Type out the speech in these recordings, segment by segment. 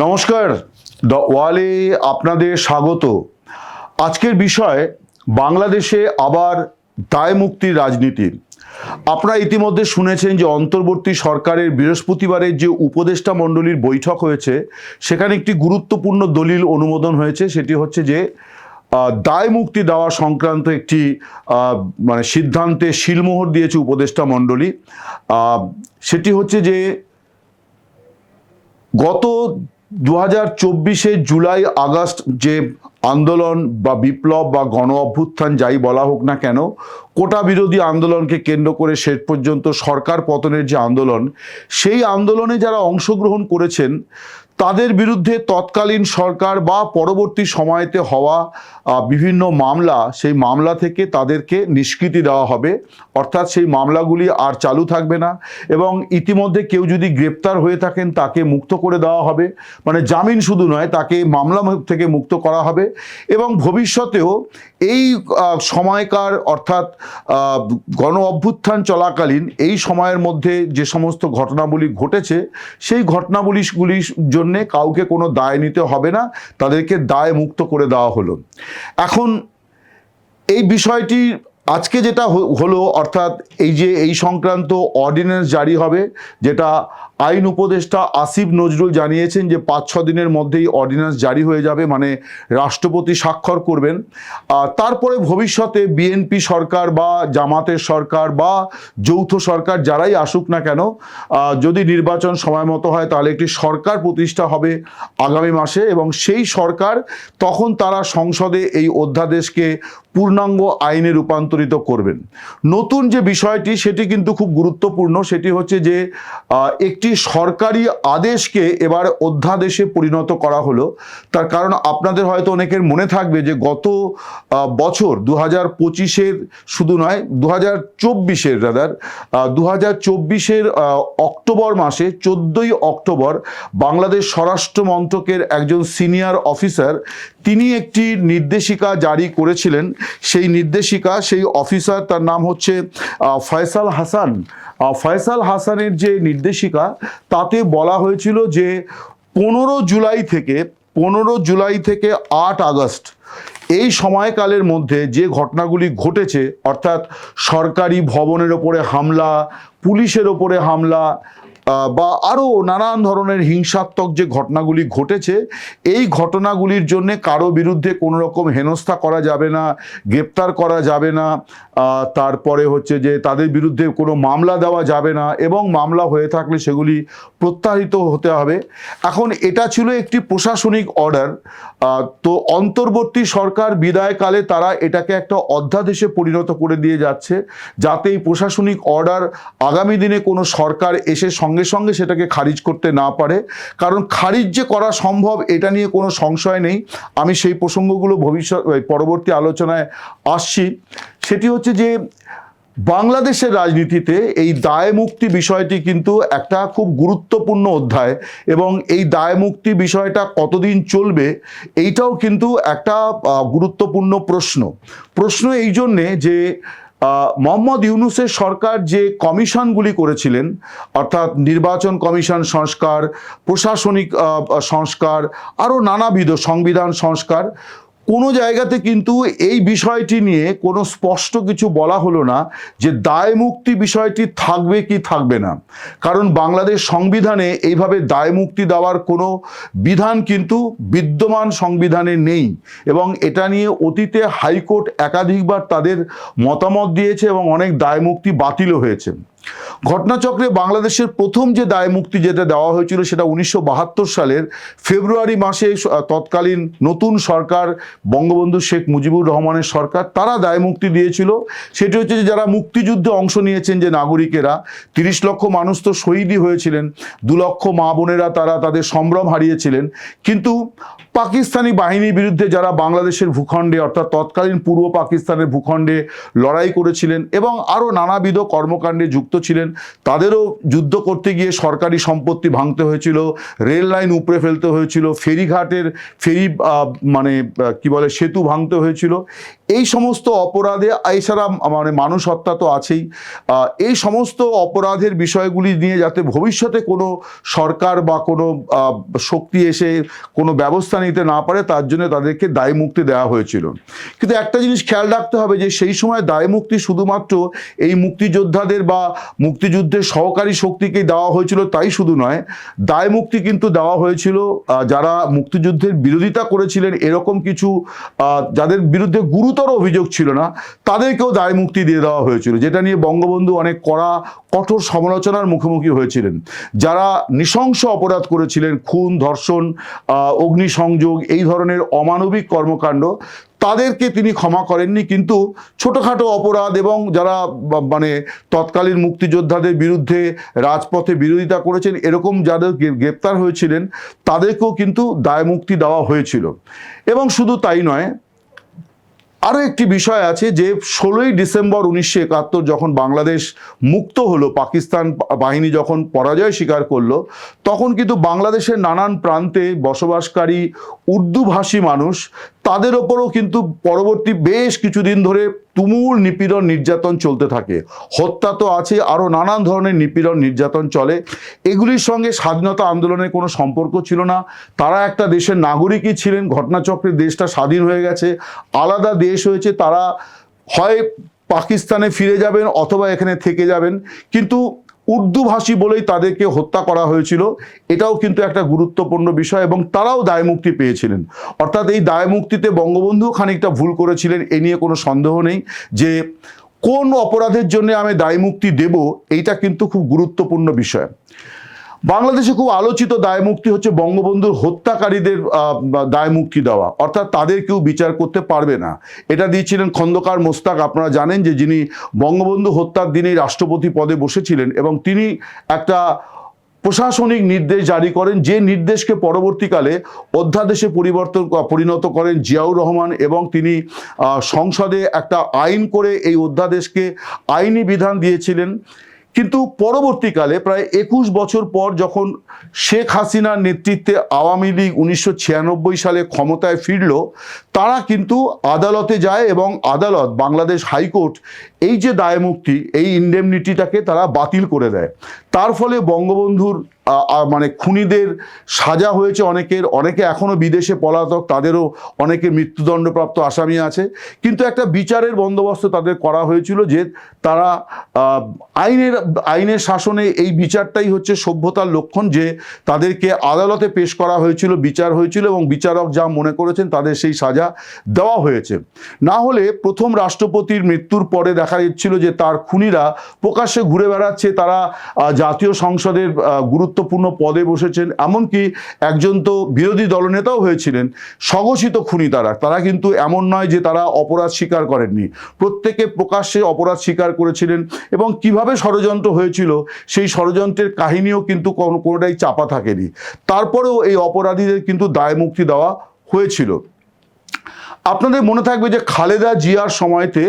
নমস্কার দ্য ওয়ালে আপনাদের স্বাগত। আজকের বিষয়, বাংলাদেশে আবার দায় মুক্তির রাজনীতি। আপনারা ইতিমধ্যে শুনেছেন যে অন্তর্বর্তী সরকারের বৃহস্পতিবারের যে উপদেষ্টা মণ্ডলীর বৈঠক হয়েছে, সেখানে একটি গুরুত্বপূর্ণ দলিল অনুমোদন হয়েছে, সেটি হচ্ছে যে দায় মুক্তি দেওয়া সংক্রান্ত একটি মানে সিদ্ধান্তে শিলমোহর দিয়েছে উপদেষ্টা মণ্ডলী। সেটি হচ্ছে যে, গত দু হাজার চব্বিশে জুলাই, আগস্ট যে আন্দোলন বা বিপ্লব বা গণ অভ্যুত্থান যাই বলা হোক না কেন, কোটা বিরোধী আন্দোলনকে কেন্দ্র করে শেষ পর্যন্ত সরকার পতনের যে আন্দোলন, সেই আন্দোলনে যারা অংশগ্রহণ করেছেন তাদের বিরুদ্ধে তৎকালীন সরকার বা পরবর্তী সময়তে হওয়া বিভিন্ন মামলা, সেই মামলা থেকে তাদেরকে নিষ্কৃতি দেওয়া হবে। অর্থাৎ সেই মামলাগুলি আর চালু থাকবে না এবং ইতিমধ্যে কেউ যদি গ্রেপ্তার হয়ে থাকেন, তাকে মুক্ত করে দেওয়া হবে। মানে জামিন শুধু নয়, তাকে মামলা থেকে মুক্ত করা হবে এবং ভবিষ্যতেও এই সময়কার অর্থাৎ গণ অভ্যুত্থান চলাকালীন এই সময়ের মধ্যে যে সমস্ত ঘটনাবলী ঘটেছে, সেই ঘটনাবলীগুলির জন্যে কাউকে কোনো দায় নিতে হবে না, তাদেরকে দায় মুক্ত করে দেওয়া হলো। এখন এই বিষয়টি আজকে যেটা হলো, অর্থাৎ এই যে এই সংক্রান্ত অর্ডিন্যান্স জারি হবে, যেটা আইন উপদেষ্টা আসিফ নজরুল জানিয়েছেন যে পাঁচ ছ দিনের মধ্যেই অর্ডিন্যান্স জারি হয়ে যাবে মানে রাষ্ট্রপতি স্বাক্ষর করবেন। তারপরে ভবিষ্যতে বিএনপি সরকার বা জামাতের সরকার বা যৌথ সরকার যারাই আসুক না কেন যদি নির্বাচন সময় মতো হয় তাহলে একটি সরকার প্রতিষ্ঠা হবে আগামী মাসে এবং সেই সরকার তখন তারা সংসদে এই অধ্যাদেশকে পূর্ণাঙ্গ আইনে রূপান্তরিত করবেন। নতুন যে বিষয়টি সেটি কিন্তু খুব গুরুত্বপূর্ণ, সেটি হচ্ছে যে একটি সরকারি আদেশকে এবার অধ্যাদেশে পরিণত করা হলো। তার কারণ আপনাদের হয়তো অনেকের মনে থাকবে যে গত বছর দু হাজার পঁচিশের শুধু নয় দু হাজার চব্বিশের রাদার দু হাজার চব্বিশের অক্টোবর মাসে, চোদ্দোই অক্টোবর বাংলাদেশ স্বরাষ্ট্র মন্ত্রকের একজন সিনিয়র অফিসার, তিনি একটি নির্দেশিকা জারি করেছিলেন। সেই নির্দেশিকা, সেই অফিসার তার নাম হচ্ছে ফয়সাল হাসান। ফয়সাল হাসানের যে নির্দেশিকা তাতে বলা হয়েছিল যে পনেরো জুলাই থেকে, পনেরো জুলাই থেকে আট আগস্ট এই সময়কালের মধ্যে যে ঘটনাগুলি ঘটেছে, অর্থাৎ সরকারি ভবনের ওপরে হামলা, পুলিশের ওপরে হামলা বা আরও নানান ধরনের হিংসাত্মক যে ঘটনাগুলি ঘটেছে, এই ঘটনাগুলির জন্য কারও বিরুদ্ধে কোনো রকম হেনস্থা করা যাবে না, গ্রেপ্তার করা যাবে না। তারপরে হচ্ছে যে তাদের বিরুদ্ধে কোনো মামলা দেওয়া যাবে না এবং মামলা হয়ে থাকলে সেগুলি প্রত্যাহিত হতে হবে। এখন এটা ছিল একটি প্রশাসনিক অর্ডার। তো অন্তর্বর্তী সরকার বিদায়কালে তারা এটাকে একটা অধ্যাদেশে পরিণত করে দিয়ে যাচ্ছে, যাতে এই প্রশাসনিক অর্ডার আগামী দিনে কোনো সরকার এসে সঙ্গে সঙ্গে সেটাকে খারিজ করতে না পারে। কারণ খারিজ যে করা সম্ভব এটা নিয়ে কোনো সংশয় নেই। আমি সেই প্রসঙ্গগুলো ভবিষ্যৎ, পরবর্তী আলোচনায় আসছি। সেটি হচ্ছে যে বাংলাদেশের রাজনীতিতে এই দায় মুক্তি বিষয়টি কিন্তু একটা খুব গুরুত্বপূর্ণ অধ্যায় এবং এই দায় মুক্তি বিষয়টা কতদিন চলবে এইটাও কিন্তু একটা গুরুত্বপূর্ণ প্রশ্ন। প্রশ্ন এই জন্যে যে মোহাম্মদ ইউনুসের সরকার যে কমিশনগুলি করেছিলেন, অর্থাৎ নির্বাচন কমিশন সংস্কার, প্রশাসনিক সংস্কার, আরও নানাবিধ সংবিধান সংস্কার কোনো জায়গাতে কিন্তু এই বিষয়টি নিয়ে কোনো স্পষ্ট কিছু বলা হলো না যে দায় মুক্তি বিষয়টি থাকবে কি থাকবে না। কারণ বাংলাদেশ সংবিধানে এইভাবে দায় মুক্তি দেওয়ার কোনো বিধান কিন্তু বিদ্যমান সংবিধানে নেই এবং এটা নিয়ে অতীতে হাইকোর্ট একাধিকবার তাদের মতামত দিয়েছে এবং অনেক দায় মুক্তি বাতিলও হয়েছে। ঘটনাচক্রে বাংলাদেশের প্রথম যে দায় মুক্তি যেটা দেওয়া হয়েছিল সেটা উনিশশো বাহাত্তর সালের ফেব্রুয়ারি মাসে তৎকালীন নতুন সরকার বঙ্গবন্ধু শেখ মুজিবুর রহমানের সরকার, তারা দায় মুক্তি দিয়েছিল। সেটি হচ্ছে যে যারা মুক্তিযুদ্ধে অংশ নিয়েছেন যে নাগরিকেরা, তিরিশ লক্ষ মানুষ তো শহীদই হয়েছিলেন, দু লক্ষ মা বোনেরা তারা তাদের সম্ভ্রম হারিয়েছিলেন। কিন্তু পাকিস্তানি বাহিনীর বিরুদ্ধে যারা বাংলাদেশের ভূখণ্ডে অর্থাৎ তৎকালীন পূর্ব পাকিস্তানের ভূখণ্ডে লড়াই করেছিলেন এবং আরও নানাবিধ কর্মকাণ্ডে যুক্ত যুক্ত ছিলেন, তাদেরও যুদ্ধ করতে গিয়ে সরকারি সম্পত্তি ভাঙতে হয়েছিল, রেল লাইন উপড়ে ফেলতে হয়েছিল, ফেরিঘাটের ফেরি মানে কি বলে, সেতু ভাঙতে হয়েছিল। এই সমস্ত অপরাধে এছাড়া মানে মানুষ হত্যা তো আছেই। এই সমস্ত অপরাধের বিষয়গুলি নিয়ে যাতে ভবিষ্যতে কোনো সরকার বা কোনো শক্তি এসে কোনো ব্যবস্থা নিতে না পারে, তার জন্য তাদেরকে দায় মুক্তি দেওয়া হয়েছিল। কিন্তু একটা জিনিস খেয়াল রাখতে হবে যে, সেই সময় দায় মুক্তি শুধুমাত্র এই মুক্তিযোদ্ধাদের বা মুক্তিযুদ্ধের সহকারী শক্তিকেই দেওয়া হয়েছিল, তাই শুধু নয়, দায় মুক্তি কিন্তু দেওয়া হয়েছিল যারা মুক্তিযুদ্ধের বিরোধিতা করেছিলেন, এরকম কিছু যাদের বিরুদ্ধে গুরুতর অভিযোগ ছিল না, তাদেরকেও দায় মুক্তি দিয়ে দেওয়া হয়েছিল, যেটা নিয়ে বঙ্গবন্ধু অনেক কড়া, কঠোর সমালোচনার মুখোমুখি হয়েছিলেন। যারা নৃশংস অপরাধ করেছিলেন, খুন, ধর্ষণ অগ্নিসংযোগ, এই ধরনের অমানবিক কর্মকাণ্ড, তাদেরকে তিনি ক্ষমা করেননি, কিন্তু ছোটোখাটো অপরাধ এবং যারা মানে তৎকালীন মুক্তিযোদ্ধাদের বিরুদ্ধে রাজপথে বিরোধিতা করেছেন, এরকম যাদের গ্রেপ্তার হয়েছিলেন, তাদেরকেও কিন্তু দায় মুক্তি দেওয়া হয়েছিল। এবং শুধু তাই নয় আরও একটি বিষয় আছে যে ষোলোই ডিসেম্বর উনিশশো একাত্তর যখন বাংলাদেশ মুক্ত হলো, পাকিস্তান বাহিনী যখন পরাজয় স্বীকার করল, তখন কিন্তু বাংলাদেশের নানান প্রান্তে বসবাসকারী উর্দুভাষী মানুষ, তাদের ওপরও কিন্তু পরবর্তী বেশ কিছুদিন ধরে তুমুল নিপীড়ন নির্যাতন চলতে থাকে। হত্যা তো আছে, আরও নানান ধরনের নিপীড়ন নির্যাতন চলে। এগুলির সঙ্গে স্বাধীনতা আন্দোলনের কোনো সম্পর্ক ছিল না। তারা একটা দেশের নাগরিকই ছিলেন ঘটনাচক্রে দেশটা স্বাধীন হয়ে গেছে, আলাদা দেশ হয়েছে, তারা হয় পাকিস্তানে ফিরে যাবেন অথবা এখানে থেকে যাবেন। কিন্তু উর্দু ভাষী বলেই তাদেরকে হত্যা করা হয়েছিল। এটাও কিন্তু একটা গুরুত্বপূর্ণ বিষয় এবং তারাও দায় মুক্তি পেয়েছিলেন। অর্থাৎ এই দায় মুক্তিতে বঙ্গবন্ধু খানিকটা ভুল করেছিলেন, এ নিয়ে কোনো সন্দেহ নেই যে কোন অপরাধের জন্য আমি দায় মুক্তি দেব, এইটা কিন্তু খুব গুরুত্বপূর্ণ বিষয়। বাংলাদেশে খুব আলোচিত দায় মুক্তি হচ্ছে বঙ্গবন্ধুর হত্যাকারীদের আহ, বা দায় মুক্তি দেওয়া। অর্থাৎ তাদের কেউ বিচার করতে পারবে না। এটা দিয়েছিলেন খন্দকার মোস্তাক। আপনারা জানেন যে যিনি বঙ্গবন্ধু হত্যার দিনেই রাষ্ট্রপতি পদে বসেছিলেন এবং তিনি একটা প্রশাসনিক নির্দেশ জারি করেন। যে নির্দেশকে পরবর্তীকালে অধ্যাদেশে পরিবর্তন পরিণত করেন জিয়াউর রহমান এবং তিনি সংসদে একটা আইন করে এই অধ্যাদেশকে আইনি বিধান দিয়েছিলেন। কিন্তু পরবর্তীকালে প্রায় একুশ বছর পর যখন শেখ হাসিনার নেতৃত্বে আওয়ামী লীগ উনিশশো ছিয়ানব্বই সালে ক্ষমতায় ফিরল, তারা কিন্তু আদালতে যায় এবং আদালত, বাংলাদেশ হাইকোর্ট এই যে দায়মুক্তি, এই ইন্ডেমনিটিটাকে তারা বাতিল করে দেয়। তার ফলে বঙ্গবন্ধুর মানে খুনিদের সাজা হয়েছে অনেকের। অনেকে এখনও বিদেশে পলাতক, তাদেরও অনেকে মৃত্যুদণ্ডপ্রাপ্ত আসামি আছে। কিন্তু একটা বিচারের বন্দোবস্ত তাদের করা হয়েছিল যে তারা আইনের আইনের শাসনে এই বিচারটাই হচ্ছে সভ্যতার লক্ষণ যে তাদেরকে আদালতে পেশ করা হয়েছিল, বিচার হয়েছিল এবং বিচারক যা মনে করেছেন তাদের সেই সাজা দেওয়া হয়েছে। না হলে প্রথম রাষ্ট্রপতির মৃত্যুর পরে দেখা যাচ্ছিল যে তার খুনিরা প্রকাশ্যে ঘুরে বেড়াচ্ছে, তারা জাতীয় সংসদের গুরুত্বপূর্ণ পদে বসেছেন, এমনকি একজন তো বিরোধী দলনেতাও হয়েছিলেন, স্বঘোষিত খুনি তারা। তারা কিন্তু এমন নয় যে তারা অপরাধ স্বীকার করেননি। প্রত্যেকে প্রকাশ্যে অপরাধ স্বীকার করেছিলেন এবং কীভাবে ষড়যন্ত্র হয়েছিল, সেই ষড়যন্ত্রের কাহিনীও কিন্তু কোনোটাই চাপা থাকেনি। তারপরেও এই অপরাধীদের কিন্তু দায় মুক্তি দেওয়া হয়েছিল। আপনাদের মনে থাকবে যে খালেদা জিয়ার সময়তে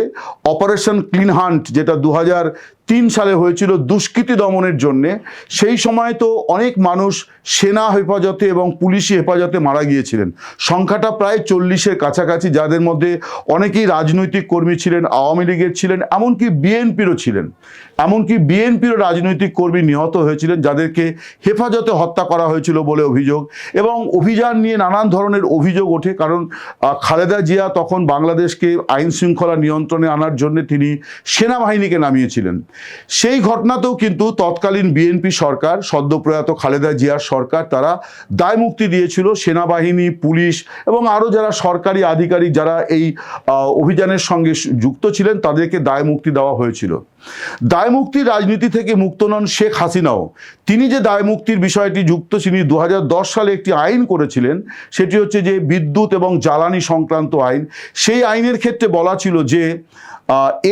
অপারেশন ক্লিন হান্ট যেটা দু হাজার তিন সালে হয়েছিল দুষ্কৃতি দমনের জন্যে। সেই সময় তো অনেক মানুষ সেনা হেফাজতে এবং পুলিশি হেফাজতে মারা গিয়েছিলেন। সংখ্যাটা প্রায় চল্লিশের কাছাকাছি, যাদের মধ্যে অনেকেই রাজনৈতিক কর্মী ছিলেন, আওয়ামী লীগের ছিলেন, এমনকি বিএনপিরও ছিলেন। এমনকি বিএনপিরও রাজনৈতিক কর্মী নিহত হয়েছিলেন, যাদেরকে হেফাজতে হত্যা করা হয়েছিল বলে অভিযোগ। এবং অভিযান নিয়ে নানান ধরনের অভিযোগ ওঠে, কারণ খালেদা জিয়া তখন বাংলাদেশকে আইন শৃঙ্খলা নিয়ন্ত্রণে আনার জন্য তিনি সেনাবাহিনীকে নামিয়েছিলেন। সেই ঘটনাতেও কিন্তু তৎকালীন বিএনপি সরকার, সদ্যপ্রয়াত খালেদা জিয়ার সরকার, তারা দায় মুক্তি দিয়েছিল। সেনাবাহিনী, পুলিশ এবং আরও যারা সরকারি আধিকারিক যারা এই অভিযানের সঙ্গে যুক্ত ছিলেন, তাদেরকে দায় মুক্তি দেওয়া হয়েছিল। দায় মুক্তির রাজনীতি থেকে মুক্ত নন শেখ হাসিনাও। তিনি যে দায় মুক্তির বিষয়টি যুক্ত তিনি দু হাজার দশ সালে একটি আইন করেছিলেন, সেটি হচ্ছে যে বিদ্যুৎ এবং জ্বালানি সংক্রান্ত আইন। সেই আইনের ক্ষেত্রে বলা ছিল যে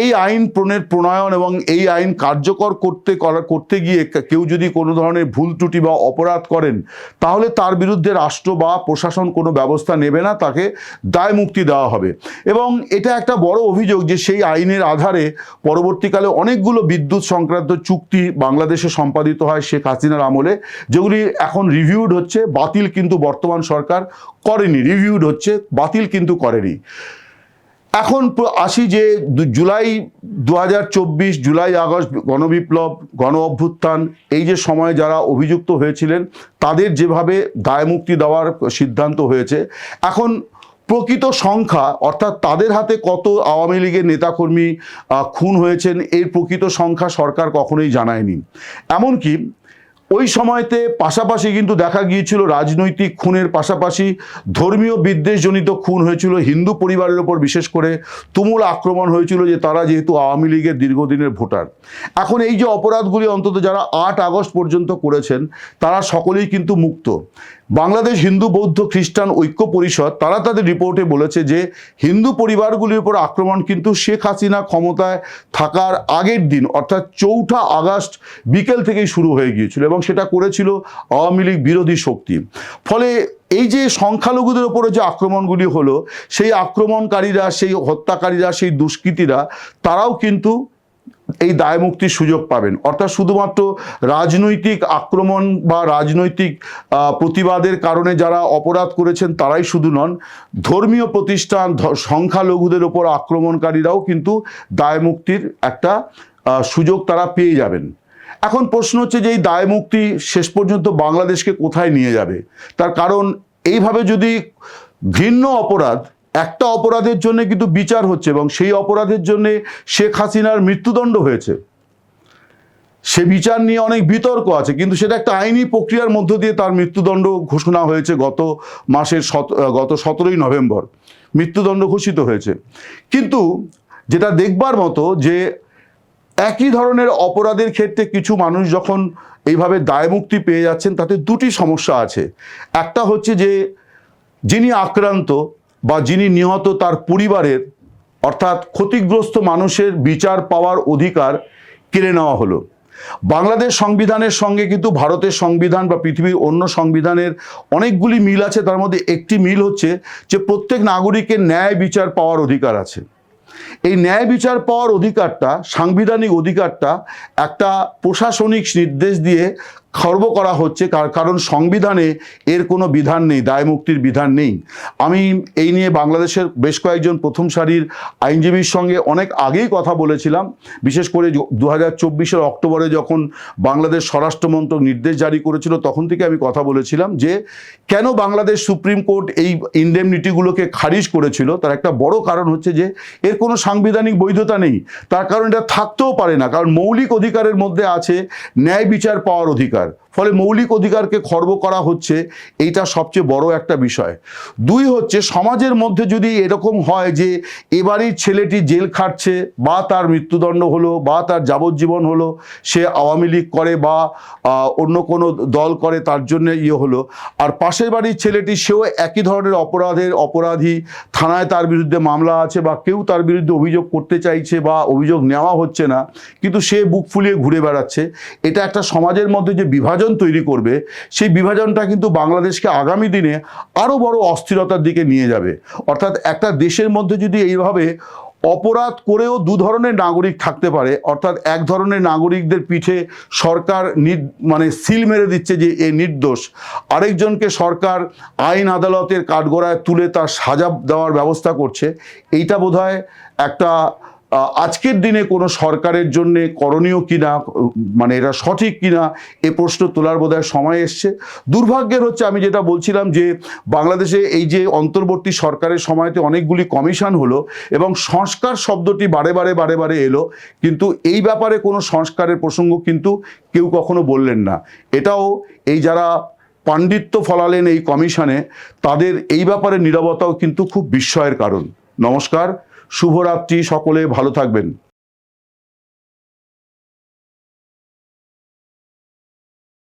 এই আইন প্রণের প্রণয়ন এবং এই আইন কার্যকর করতে করা, করতে গিয়ে কেউ যদি কোনো ধরনের ভুল ত্রুটি বা অপরাধ করেন, তাহলে তার বিরুদ্ধে রাষ্ট্র বা প্রশাসন কোনো ব্যবস্থা নেবে না, তাকে দায় মুক্তি দেওয়া হবে। এবং এটা একটা বড় অভিযোগ যে সেই আইনের আধারে পরবর্তীকালে অনেকগুলো বিদ্যুৎ সংক্রান্ত চুক্তি বাংলাদেশে সম্পাদিত হয় শেখ হাসিনার আমলে, যেগুলি এখন রিভিউড হচ্ছে, বাতিল কিন্তু বর্তমান সরকার করেনি রিভিউড হচ্ছে, বাতিল কিন্তু করেনি। এখন আসি যে জুলাই দু হাজার চব্বিশ, জুলাই আগস্ট গণবিপ্লব, গণ অভ্যুত্থান, এই যে সময়ে যারা অভিযুক্ত হয়েছিলেন, তাদের যেভাবে দায়মুক্তি দেওয়ার সিদ্ধান্ত হয়েছে, এখন প্রকৃত সংখ্যা, অর্থাৎ তাদের হাতে কত আওয়ামী লীগের নেতাকর্মী খুন হয়েছেন, এর প্রকৃত সংখ্যা সরকার কখনোই জানায়নি। এমনকি ওই সময়তে পাশাপাশি কিন্তু দেখা গিয়েছিল রাজনৈতিক খুনের পাশাপাশি ধর্মীয় বিদ্বেষজনিত খুন হয়েছিল, হিন্দু পরিবারের ওপর বিশেষ করে তুমুল আক্রমণ হয়েছিল যে তারা যেহেতু আওয়ামী লীগের দীর্ঘদিনের ভোটার। এখন এই যে অপরাধগুলি অন্তত যারা আট আগস্ট পর্যন্ত করেছেন, তারা সকলেই কিন্তু মুক্ত। বাংলাদেশ হিন্দু বৌদ্ধ খ্রিস্টান ঐক্য পরিষদ, তারা তাদের রিপোর্টে বলেছে যে হিন্দু পরিবারগুলির উপর আক্রমণ কিন্তু শেখ হাসিনা ক্ষমতায় থাকার আগের দিন, অর্থাৎ চৌঠা আগস্ট বিকেল থেকেই শুরু হয়ে গিয়েছিল এবং সেটা করেছিল আওয়ামী লীগ বিরোধী শক্তি। ফলে এই যে সংখ্যালঘুদের ওপরে যে আক্রমণগুলি হলো, সেই আক্রমণকারীরা, সেই হত্যাকারীরা, সেই দুষ্কৃতীরা, তারাও কিন্তু এই দায়মুক্তির সুযোগ পাবেন। অর্থাৎ শুধুমাত্র রাজনৈতিক আক্রমণ বা রাজনৈতিক প্রতিবাদের কারণে যারা অপরাধ করেছেন তারাই শুধু নন, ধর্মীয় প্রতিষ্ঠান সংখ্যালঘুদের ওপর আক্রমণকারীরাও কিন্তু দায়মুক্তির একটা সুযোগ তারা পেয়ে যাবেন। এখন প্রশ্ন হচ্ছে যে এই দায়মুক্তি শেষ পর্যন্ত বাংলাদেশকে কোথায় নিয়ে যাবে? তার কারণ এইভাবে যদি ঘৃণ্য অপরাধ একটা অপরাধের জন্য কিন্তু বিচার হচ্ছে এবং সেই অপরাধের জন্য শেখ হাসিনার মৃত্যুদণ্ড হয়েছে। সে বিচার নিয়ে অনেক বিতর্ক আছে, কিন্তু সেটা একটা আইনি প্রক্রিয়ার মধ্য দিয়ে তার মৃত্যুদণ্ড ঘোষণা হয়েছে গত মাসের গত সতেরোই নভেম্বর। মৃত্যুদণ্ড ঘোষিত হয়েছে। কিন্তু যেটা দেখবার মতো যে একই ধরনের অপরাধের ক্ষেত্রে কিছু মানুষ যখন এইভাবে দায়মুক্তি পেয়ে যাচ্ছেন, তাতে দুটি সমস্যা আছে। একটা হচ্ছে যে, যিনি আক্রান্ত বা যিনি নিহত তার পরিবারের, অর্থাৎ ক্ষতিগ্রস্ত মানুষের বিচার পাওয়ার অধিকার কেড়ে নেওয়া হলো। বাংলাদেশ সংবিধানের সঙ্গে কিন্তু ভারতের সংবিধান বা পৃথিবীর অন্য সংবিধানের অনেকগুলি মিল আছে, তার মধ্যে একটি মিল হচ্ছে যে প্রত্যেক নাগরিকের ন্যায় বিচার পাওয়ার অধিকার আছে। এই ন্যায় বিচার পাওয়ার অধিকারটা, সাংবিধানিক অধিকারটা একটা প্রশাসনিক নির্দেশ দিয়ে খর্ব করা হচ্ছে, কার- কারণ সংবিধানে এর কোনো বিধান নেই, দায় মুক্তির বিধান নেই। আমি এই নিয়ে বাংলাদেশের বেশ কয়েকজন প্রথম সারির আইনজীবীর সঙ্গে অনেক আগেই কথা বলেছিলাম। বিশেষ করে দু হাজার অক্টোবরে যখন বাংলাদেশ স্বরাষ্ট্রমন্ত্রক নির্দেশ জারি করেছিল, তখন থেকে আমি কথা বলেছিলাম যে, কেন বাংলাদেশ সুপ্রিম কোর্ট এই ইন্ডেমনিটিগুলোকে খারিজ করেছিল? তার একটা বড় কারণ হচ্ছে যে, এর কোনো সাংবিধানিক বৈধতা নেই। তার কারণ এটা থাকতেও পারে না, কারণ মৌলিক অধিকারের মধ্যে আছে ন্যায় বিচার পাওয়ার অধিকার। sociale. ফলে মৌলিক অধিকারকে খর্ব করা হচ্ছে, এইটা সবচেয়ে বড় একটা বিষয়। দুই হচ্ছে, সমাজের মধ্যে যদি এরকম হয় যে এবারই ছেলেটি জেল খাটছে, বা তার মৃত্যুদণ্ড হলো, বা তার যাবজ্জীবন হলো, সে আওয়ামী লীগ করে বা অন্য কোনো দল করে, তার জন্য ইয়ে হলো। আর পাশের বাড়ির ছেলেটি, সেও একই ধরনের অপরাধের অপরাধী, থানায় তার বিরুদ্ধে মামলা আছে, বা কেউ তার বিরুদ্ধে অভিযোগ করতে চাইছে, বা অভিযোগ নেওয়া হচ্ছে না, কিন্তু সে বুক ফুলিয়ে ঘুরে বেড়াচ্ছে। এটা একটা সমাজের মধ্যে যে বিভাজন তৈরি করবে, সেই বিভাজনটা কিন্তু বাংলাদেশকে আগামী দিনে আরও বড় অস্থিরতার দিকে নিয়ে যাবে। অর্থাৎ একটা দেশের মধ্যে যদি এইভাবে অপরাধ করেও দু ধরনের নাগরিক থাকতে পারে, অর্থাৎ এক ধরনের নাগরিকদের পিঠে সরকার মানে সিল মেরে দিচ্ছে যে এ নির্দোষ, আরেকজনকে সরকার আইন আদালতের কাঠগড়ায় তুলে তার সাজা দেওয়ার ব্যবস্থা করছে, এইটা বোধহয় একটা আজকের দিনে কোনো সরকারের জন্য করণীয় কিনা মানে এটা সঠিক কিনা, এ প্রশ্ন তোলার বোধহয় সময় এসছে। দুর্ভাগ্যের হচ্ছে আমি যেটা বলছিলাম যে, বাংলাদেশে এই যে অন্তর্বর্তী সরকারের সময়তে অনেকগুলি কমিশন হলো এবং সংস্কার শব্দটি বারে বারে বারে বারে এলো, কিন্তু এই ব্যাপারে কোনো সংস্কারের প্রসঙ্গ কিন্তু কেউ কখনো বললেন না। এটাও এই যারা পাণ্ডিত্য ফলালেন এই কমিশনে, তাদের এই ব্যাপারে নিরবতাও কিন্তু খুব বিস্ময়ের কারণ। নমস্কার শুভরাত্রি সকলে ভালো থাকবেন।